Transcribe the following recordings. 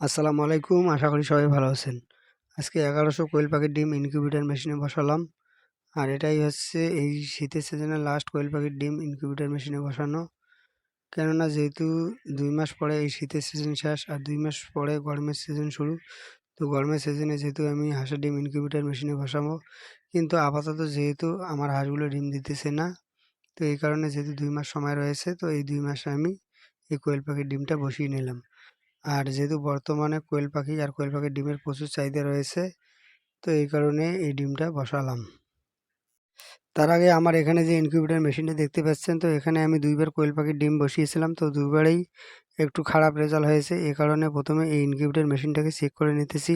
আসসালামু আলাইকুম, আশা করি সবাই ভালো আছেন। আজকে এগারোশো কোয়েল পাখির ডিম ইনকিউবেটার মেশিনে বসালাম। আর এটাই হচ্ছে এই শীতের সিজনে লাস্ট কোয়েল পাখির ডিম ইনকিউবেটার মেশিনে বসানো। কেননা যেহেতু দুই মাস পরে এই শীতের সিজন শেষ আর দুই মাস পরে গরমের সিজন শুরু, তো গরমের সিজনে যেহেতু আমি হাঁসের ডিম ইনকিউবেটার মেশিনে বসাবো, কিন্তু আপাতত যেহেতু আমার হাঁসগুলো ডিম দিতেছে না, তো এই কারণে যেহেতু দুই মাস সময় রয়েছে, তো এই দুই মাসে আমি এই কোয়েল পাখির ডিমটা বসিয়ে নিলাম। আর যেহেতু বর্তমানে কোয়েল পাখি আর কোয়েল পাখির ডিমের প্রচুর চাহিদা রয়েছে, তো এই কারণে এই ডিমটা বসালাম। তার আগে আমার এখানে যে ইনকিউবেটার মেশিনটা দেখতে পাচ্ছেন, তো এখানে আমি দুইবার কোয়েল পাখির ডিম বসিয়েছিলাম, তো দুইবারেই একটু খারাপ রেজাল্ট হয়েছে। এ কারণে প্রথমে এই ইনকিউবেটার মেশিনটাকে চেক করে নিতেছি।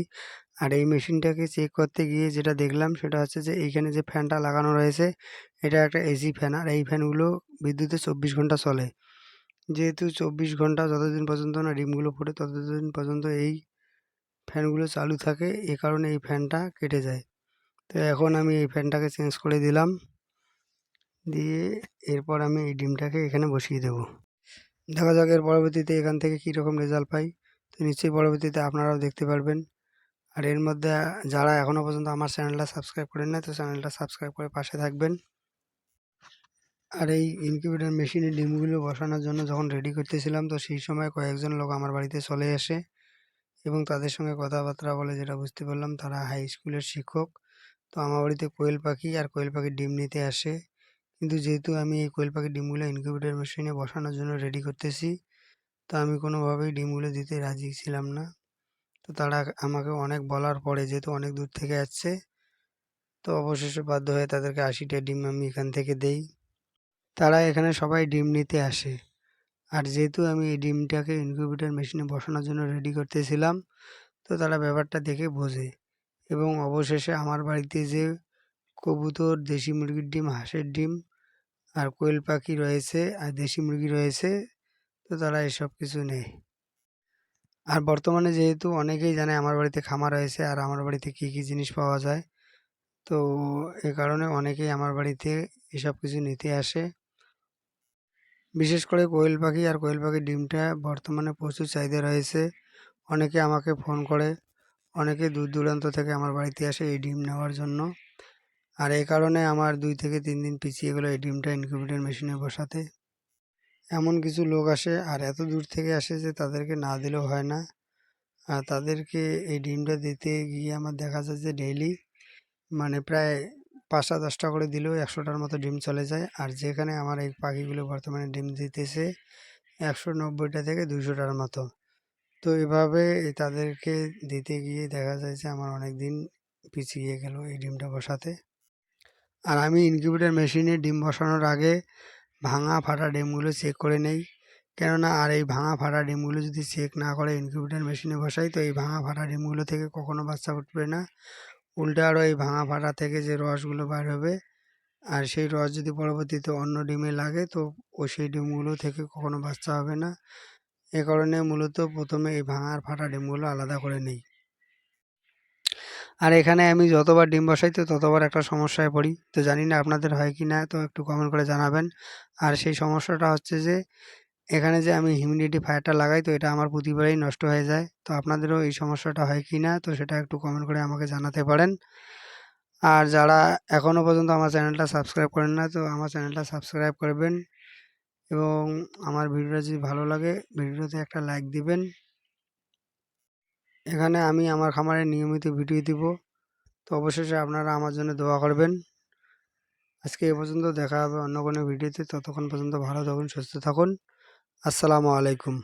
আর এই মেশিনটাকে চেক করতে গিয়ে যেটা দেখলাম, সেটা হচ্ছে যে এইখানে যে ফ্যানটা লাগানো রয়েছে, এটা একটা এসি ফ্যান আর এই ফ্যানগুলো বিদ্যুতে চব্বিশ ঘণ্টা চলে। যেহেতু চব্বিশ ঘণ্টা যতদিন পর্যন্ত না ডিমগুলো ফোটে, ততদিন পর্যন্ত এই ফ্যানগুলো চালু থাকে। এ কারণে এই ফ্যানটা কেটে যায়। তো এখন আমি এই ফ্যানটাকে চেঞ্জ করে দিলাম। দিয়ে এরপর আমি এই ডিমটাকে এখানে বসিয়ে দেব। দেখা যাক এর পরবর্তীতে এখান থেকে কীরকম রেজাল্ট পাই। তো নিশ্চয়ই পরবর্তীতে আপনারাও দেখতে পারবেন। আর এর মধ্যে যারা এখনও পর্যন্ত আমার চ্যানেলটা সাবস্ক্রাইব করেন না তো চ্যানেলটা সাবস্ক্রাইব করে পাশে থাকবেন। আর এই ইনকিউবেটর মেশিনে ডিমগুলো বসানোর জন্য যখন রেডি করতেছিলাম, তো সেই সময় কয়েকজন লোক আমার বাড়িতে চলে আসে এবং তাদের সঙ্গে কথাবার্তা বলে যেটা বুঝতে পারলাম, তারা হাই স্কুলের শিক্ষক। তো আমার বাড়িতে কোয়েল পাখি আর কোয়েল পাখির ডিম নিতে আসে। কিন্তু যেহেতু আমি এই কোয়েল পাখির ডিমগুলো ইনকিউবেটর মেশিনে বসানোর জন্য রেডি করতেছি, তো আমি কোনোভাবেই ডিমগুলো দিতে রাজি ছিলাম না। তো তারা আমাকে অনেক বলার পরে, যেহেতু অনেক দূর থেকে আসছে, তো অবশেষে বাধ্য হয়ে তাদেরকে আশিটা ডিম আমি এখান থেকে দেই। তারা এখানে সবাই ডিম নিতে আসে। আর যেহেতু আমি এই ডিমটাকে ইনকিউবেটর মেশিনে বসানোর জন্য রেডি করতেছিলাম, তো তারা ব্যাপারটা দেখে বোঝে। এবং অবশেষে আমার বাড়িতে যে কবুতর, দেশি মুরগির ডিম, হাঁসের ডিম আর কোয়েল পাখি রয়েছে আর দেশি মুরগি রয়েছে, তো তারা এসব কিছু নেয়। আর বর্তমানে যেহেতু অনেকেই জানে আমার বাড়িতে খামার রয়েছে আর আমার বাড়িতে কী কী জিনিস পাওয়া যায়, তো এ কারণে অনেকেই আমার বাড়িতে এসব কিছু নিতে আসে। বিশেষ করে কোয়েল পাখি আর কোয়েল পাখির ডিমটা বর্তমানে প্রচুর চাহিদা রয়েছে। অনেকে আমাকে ফোন করে, অনেকে দূর দূরান্ত থেকে আমার বাড়িতে আসে এই ডিম নেওয়ার জন্য। আর এই কারণে আমার দুই থেকে তিন দিন পিছিয়ে গেলো এই ডিমটা ইনকিউবেটর মেশিনে বসাতে। এমন কিছু লোক আসে আর এত দূর থেকে আসে যে তাদেরকে না দিলেও হয় না। আর তাদেরকে এই ডিমটা দিতে গিয়ে আমার দেখা যায় যে ডেইলি মানে প্রায় পাঁচটা দশটা করে দিলেও একশোটার মতো ডিম চলে যায়। আর যেখানে আমার এই পাখিগুলো বর্তমানে ডিম দিতেছে, একশো নব্বইটা থেকে দুশোটার মতো। তো এভাবে তাদেরকে দিতে গিয়ে দেখা যায় যে আমার অনেক দিন পিছিয়ে গেল এই ডিমটা বসাতে। আর আমি ইনকিউবেটার মেশিনে ডিম বসানোর আগে ভাঙা ফাটা ডিমগুলো চেক করে নেই। কেননা আর এই ভাঙা ফাটা ডিমগুলো যদি চেক না করে ইনকিউবেটার মেশিনে বসাই, তো এই ভাঙা ফাটা ডিমগুলো থেকে কখনো বাচ্চা উঠবে না। উল্টে আরও এই ভাঙা ফাটা থেকে যে রসগুলো বার হবে, আর সেই রস যদি পরবর্তীতে অন্য ডিমে লাগে, তো ও সেই ডিমগুলো থেকে কখনো বাচ্চা হবে না। এ কারণে মূলত প্রথমে এই ভাঙা আর ফাটা ডিমগুলো আলাদা করে নেই। আর এখানে আমি যতবার ডিম বসাই, তো ততবার একটা সমস্যায় পড়ি। তো জানি না আপনাদের হয় কি না তো একটু কমেন্ট করে জানাবেন। আর সেই সমস্যাটা হচ্ছে যে এখানে যে আমি হিউমিডিটি ফায়ারটা লাগাই, তো এটা আমার প্রতিবারেই নষ্ট হয়ে যায়। তো আপনাদেরও এই সমস্যাটা হয় কি না, তো সেটা একটু কমেন্ট করে আমাকে জানাতে পারেন। আর যারা এখনও পর্যন্ত আমার চ্যানেলটা সাবস্ক্রাইব করেন না, তো আমার চ্যানেলটা সাবস্ক্রাইব করবেন এবং আমার ভিডিওটা যদি ভালো লাগে, ভিডিওতে একটা লাইক দিবেন। এখানে আমি আমার খামারে নিয়মিত ভিডিও দিব, তো অবশেষে আপনারা আমার জন্য দোয়া করবেন। আজকে এ পর্যন্ত দেখা হবে অন্য কোনো ভিডিওতে ততক্ষণ পর্যন্ত ভালো থাকুন, সুস্থ থাকুন। আসসালামু আলাইকুম।